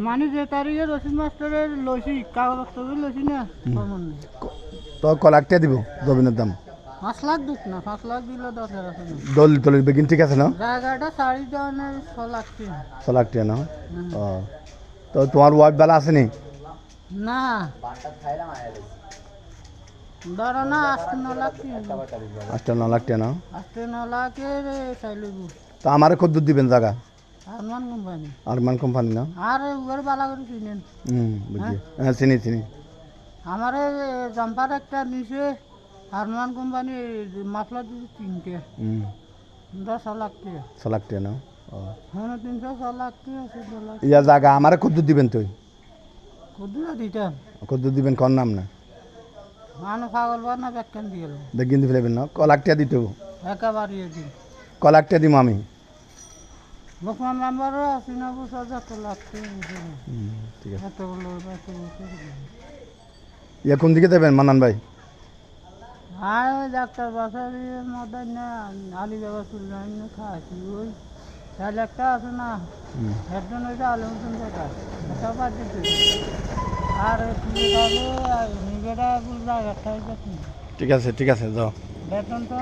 মানে যে তারিখে রশিদ মাস্টারের লইছি কাগজ তো লইছি না তো ক লাখ টাকা দিব জমিনের দাম? পাঁচ লাখ দিক না পাঁচ লাখ দিলে দশ হাজার দল তলির বেগিন ঠিক আছে না? জায়গাটা শাড়ি দেওয়ানের ছ লাখ টাকা ছ লাখ টাকা না? তো তোমার ওয়াইফ বেলা আসেনি না ধরো না আটশো ন লাখ টাকা আটটা ন লাখ টাকা তো আমারে কত দিবেন জায়গা আরমান কোম্পানি। আরমান কোম্পানি না? আর উবার বালা করে কিনেন হুম বুঝছি। হ্যাঁ? চিনি চিনি। আমার জাম্পার একটা নিচে হারমান কোম্পানি মাফলার দিচ্ছে তিনটে। হুম। দশ লাখ টাকা ছ লাখ টাকা না হ্যাঁ তিনশো ছ লাখ টাকা ইয়া জায়গা আমারে কত দিবেন তুই? কদিনা দিতাম? কত দিবেন কর নাম না? মানুষ পাগল বার না দিয়ে গেল বেগিন দিয়ে ফেলেবেন না ক লাখ টাকা দিতে হব। একেবারে দিন। ক লাখ টাকা আমি লোকমান নাম্বারও আশি নব্বই হাজার তো লাখ টাকা ঠিক আছে। এতগুলো এতগুলো ইয়া কোন দিকে দেবেন মানান ভাই? আর ওই ডাক্তার বাসার মধ্যে না আলি বাবা সুলমান খাওয়াছি ওই একটা আছে না জন্য ওইটা আলু মতন দেখা এটা বাদ দিতে। আর ঠিক আছে ঠিক আছে যাও। বেতন তো